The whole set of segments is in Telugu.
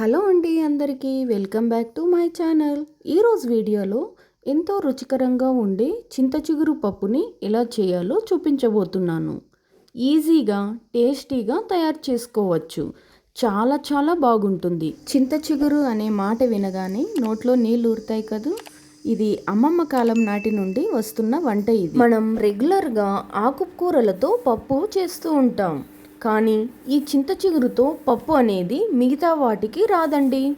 హలో అండి అందరికీ welcome back to my channel. ఈరోజు వీడియోలో ఎంతో రుచికరంగా ఉండే చింత చిగురు పప్పుని ఎలా చేయాలో చూపించబోతున్నాను. ఈజీగా టేస్టీగా తయారు చేసుకోవచ్చు. చాలా చాలా బాగుంటుంది. చింత చిగురు అనే మాట వినగానే నోట్లో నీళ్ళు ఊరుతాయి కదా? ఇది అమ్మమ్మ కాలం నాటి నుండి వస్తున్న వంట ఇది. మనం రెగ్యులర్గా ఆకుకూరలతో పప్పు చేస్తూ ఉంటాం. కానీ ఈ చింత చిగురుతో పప్పు అనేది మిగతా వాటికి రాదండి.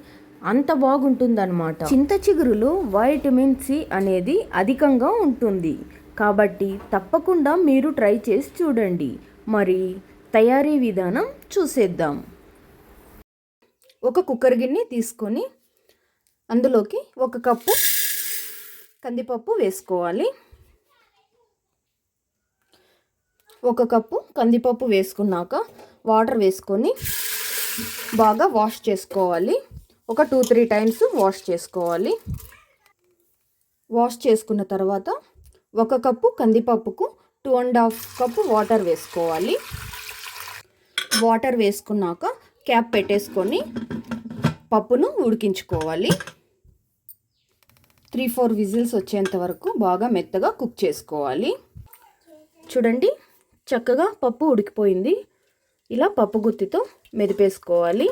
అంత బాగుంటుందన్నమాట. చింత చిగురులో వైటమిన్ సి అనేది అధికంగా ఉంటుంది. కాబట్టి తప్పకుండా మీరు ట్రై చేసి చూడండి. మరి తయారీ విధానం చూసేద్దాం. ఒక కుక్కర్ గిన్నె తీసుకొని అందులోకి ఒక కప్పు కందిపప్పు వేసుకోవాలి. ఒక కప్పు కందిపప్పు వేసుకున్నాక వాటర్ వేసుకొని బాగా వాష్ చేసుకోవాలి. ఒక టూ త్రీ టైమ్స్ వాష్ చేసుకోవాలి. వాష్ చేసుకున్న తర్వాత ఒక cup కందిపప్పుకు two and half cup water వేసుకోవాలి. వాటర్ వేసుకున్నాక క్యాప్ పెట్టేసుకొని పప్పును ఉడికించుకోవాలి. త్రీ ఫోర్ విజిల్స్ వచ్చేంత వరకు బాగా మెత్తగా కుక్ చేసుకోవాలి. చూడండి చక్కగా పప్పు ఉడికిపోయింది. ఇలా పప్పు గుత్తితో మెదిపేసుకోవాలి.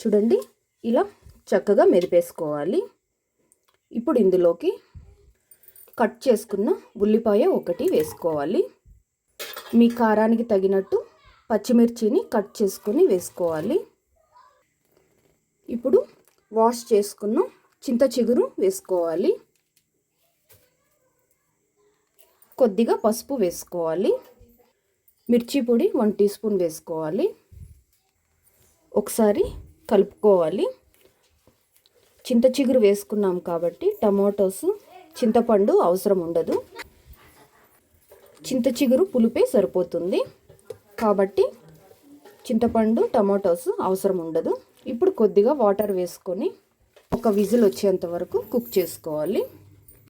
చూడండి ఇలా చక్కగా మెదిపేసుకోవాలి. ఇప్పుడు ఇందులోకి కట్ చేసుకున్న ఉల్లిపాయ ఒకటి వేసుకోవాలి. మీ కారానికి తగినట్టు పచ్చిమిర్చిని కట్ చేసుకొని వేసుకోవాలి. ఇప్పుడు వాష్ చేసుకున్న చింత చిగురు వేసుకోవాలి. కొద్దిగా పసుపు వేసుకోవాలి. మిర్చి పొడి వన్ టీ స్పూన్ వేసుకోవాలి. ఒకసారి కలుపుకోవాలి. చింత చిగురు వేసుకున్నాం కాబట్టి టమాటోస్ చింతపండు అవసరం ఉండదు. చింత చిగురు పులిపే సరిపోతుంది. కాబట్టి చింతపండు టమాటోస్ అవసరం ఉండదు. ఇప్పుడు కొద్దిగా వాటర్ వేసుకొని ఒక విజిల్ వచ్చేంత వరకు కుక్ చేసుకోవాలి.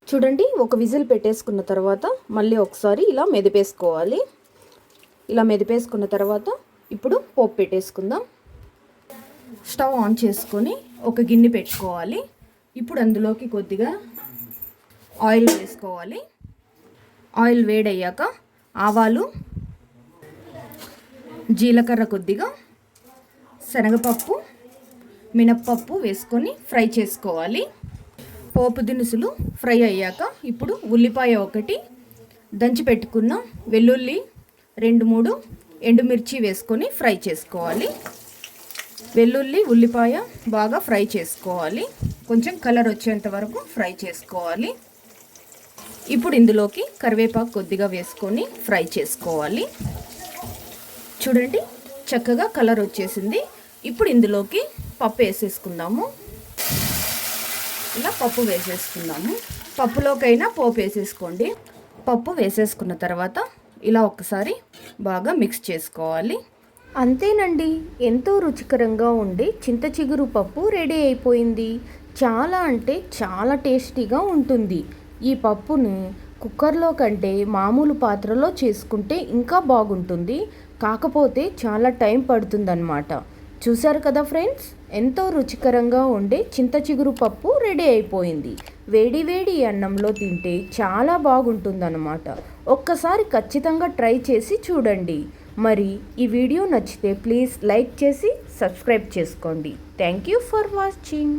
చూడండి ఒక విజిల్ పెట్టేసుకున్న తర్వాత మళ్ళీ ఒకసారి ఇలా మెదిపేసుకోవాలి. ఇలా మెదిపేసుకున్న తర్వాత ఇప్పుడు పోపు పెట్టేసుకుందాం. స్టవ్ ఆన్ చేసుకొని ఒక గిన్నె పెట్టుకోవాలి. ఇప్పుడు అందులోకి కొద్దిగా ఆయిల్ వేసుకోవాలి. ఆయిల్ వేడయ్యాక ఆవాలు జీలకర్ర కొద్దిగా శనగపప్పు మినప్పప్పు వేసుకొని ఫ్రై చేసుకోవాలి. పోపు దినుసులు ఫ్రై అయ్యాక ఇప్పుడు ఉల్లిపాయ ఒకటి దంచి పెట్టుకున్న వెల్లుల్లి రెండు మూడు ఎండుమిర్చి వేసుకొని ఫ్రై చేసుకోవాలి. వెల్లుల్లి ఉల్లిపాయ బాగా ఫ్రై చేసుకోవాలి. కొంచెం కలర్ వచ్చేంత వరకు ఫ్రై చేసుకోవాలి. ఇప్పుడు ఇందులోకి కరివేపాకు కొద్దిగా వేసుకొని ఫ్రై చేసుకోవాలి. చూడండి చక్కగా కలర్ వచ్చేసింది. ఇప్పుడు ఇందులోకి పప్పు వేసేసుకుందాము. ఇలా పప్పు వేసేసుకుందాము. పప్పులోకైనా పోపు వేసేసుకోండి. పప్పు వేసేసుకున్న తర్వాత ఇలా ఒకసారి బాగా మిక్స్ చేసుకోవాలి. అంతేనండి ఎంతో రుచికరంగా ఉండే చింత చిగురు పప్పు రెడీ అయిపోయింది. చాలా అంటే చాలా టేస్టీగా ఉంటుంది. ఈ పప్పుని కుక్కర్లో కంటే మామూలు పాత్రలో చేసుకుంటే ఇంకా బాగుంటుంది. కాకపోతే చాలా టైం పడుతుందన్నమాట. చూశారు కదా ఫ్రెండ్స్? ఎంతో రుచికరంగా ఉండే చింత చిగురు పప్పు రెడీ అయిపోయింది. వేడి వేడి అన్నంలో తింటే చాలా బాగుంటుందన్నమాట. ఒక్కసారి ఖచ్చితంగా ట్రై చేసి చూడండి. మరి ఈ వీడియో నచ్చితే ప్లీజ్ లైక్ చేసి సబ్స్క్రైబ్ చేసుకోండి. Thank you for watching.